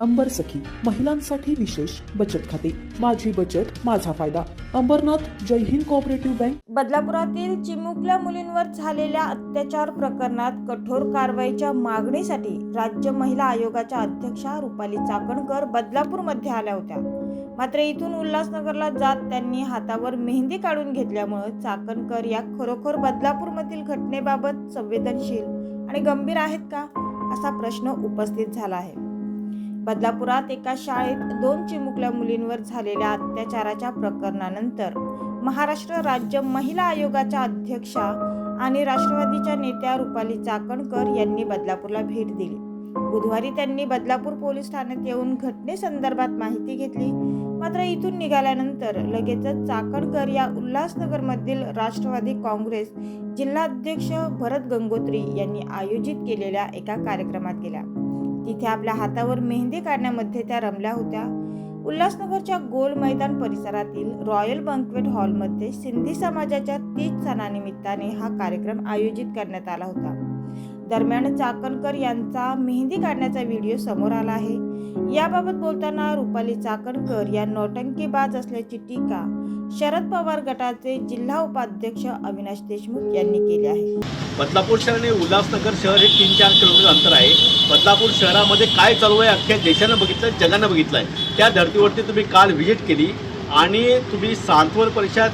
अंबर सखी महिलांसाठी विशेष बचत खाते. माझी बचत माझा फायदा. अंबरनाथ जय हिंद कोऑपरेटिव्ह बँक बदलापुरातील चिमुकल्या मुलींवर झालेल्या अत्याचार प्रकरणात कठोर कारवाईच्या मागणीसाठी राज्य महिला आयोगाच्या अध्यक्षा रुपाली चाकणकर बदलापूरमध्ये आल्या होत्या. मात्र इथून उल्हासनगरला जात त्यांनी हातावर मेहंदी काढून घेतल्यामुळं चाकणकर या खरोखर बदलापूरमधील घटनेबाबत संवेदनशील आणि गंभीर आहेत का असा प्रश्न उपस्थित झाला आहे. बदलापुरात एका शाळेत दोन चिमुकल्या मुलींवर झालेल्या अत्याचाराच्या प्रकरणानंतर महाराष्ट्र राज्य महिला आयोगाच्या अध्यक्षा आणि राष्ट्रवादीच्या नेत्या रुपाली चाकणकर यांनी बदलापूरला भेट दिली. बुधवारी त्यांनी बदलापूर पोलीस ठाण्यात येऊन घटनेसंदर्भात माहिती घेतली. मात्र इथून निघाल्यानंतर लगेचच चाकणकर या उल्हासनगरमधील राष्ट्रवादी काँग्रेस जिल्हाध्यक्ष भरत गंगोत्री यांनी आयोजित केलेल्या एका कार्यक्रमात गेल्या. तिथे आपल्या हातावर मेहंदी काढण्यामध्ये त्या रमल्या होत्या. उल्हासनगरच्या गोल मैदान परिसरातील रॉयल बँक्वेट हॉलमध्ये सिंधी समाजाच्या तीज सणानिमित्ताने हा कार्यक्रम आयोजित करण्यात आला होता. दरम्यान चाकणकर यांचा मेहंदी काढण्याचा व्हिडिओ समोर आला आहे. याबाबत बोलताना रुपाली चाकणकर या नौटंकीबाज असल्याची टीका शरद पवार गटाचे जिल्हा उपाध्यक्ष अविनाश देशमुख यांनी केली आहे. बदलापूर शहर आणि उल्हासनगर शहर हे तीन चार किलोमीटर अंतर आहे. बदलापूर शहरामध्ये काय चालू आहे अख्ख्या देशानं बघितलं जगानं बघितलं आहे त्या धर्तीवरती तुम्ही काल व्हिजिट केली आणि तुम्ही सांत्वन परिषद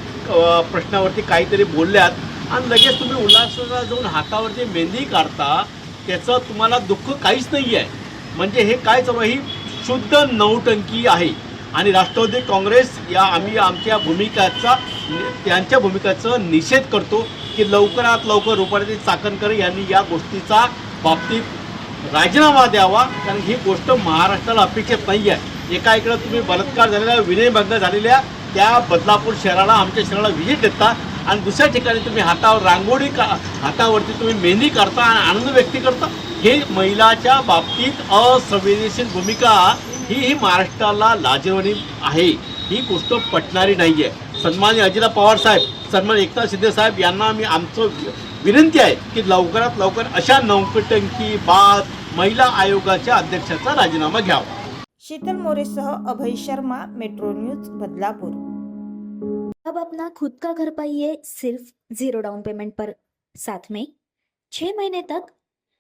प्रश्नावरती काहीतरी बोलल्यात. आणि लगेच तुम्ही उल्हासनगरला जाऊन हातावरती मेहंदी काढता त्याचं तुम्हाला दुःख काहीच नाही आहे म्हणजे हे काय चालू आहे? ही शुद्ध नौटंकी आहे. आणि राष्ट्रवादी काँग्रेस या आम्ही आमच्या भूमिकाचा त्यांच्या भूमिकाचं निषेध करतो की लवकरात लवकर रुपाली चाकणकर यांनी या गोष्टीचा बाबतीत राजीनामा द्यावा. कारण ही गोष्ट महाराष्ट्राला अपेक्षित नाही आहे एका इकडं तुम्ही बलात्कार झालेल्या विनयभंग झालेल्या त्या बदलापूर शहराला आमच्या शहराला व्हिजिट देता. आणि दुसऱ्या ठिकाणी तुम्ही हातावर रांगोळी का हातावरती तुम्ही मेहंदी करता आणि आनंद व्यक्त करता. हे महिलाच्या बाबतीत असंवेदनशील भूमिका ही ही महाराष्ट्राला लाजवानी आहे. ही गोष्ट पटणारी नाही आहे सन्मान्य अजिता पवार साहेब सन्मान एकनाथ शिंदे साहेब यांना मी आमचं विनंती आहे की लवकरात लवकर अशा नौकटंकी बाद महिला आयोगाच्या अध्यक्षाचा राजीनामा घ्यावा. शीतल मोरेसह अभय शर्मा मेट्रो न्यूज बदलापूर. अब अपना खुद का घर पाइए सिर्फ जीरो डाउन पेमेंट पर. साथ में छह महीने तक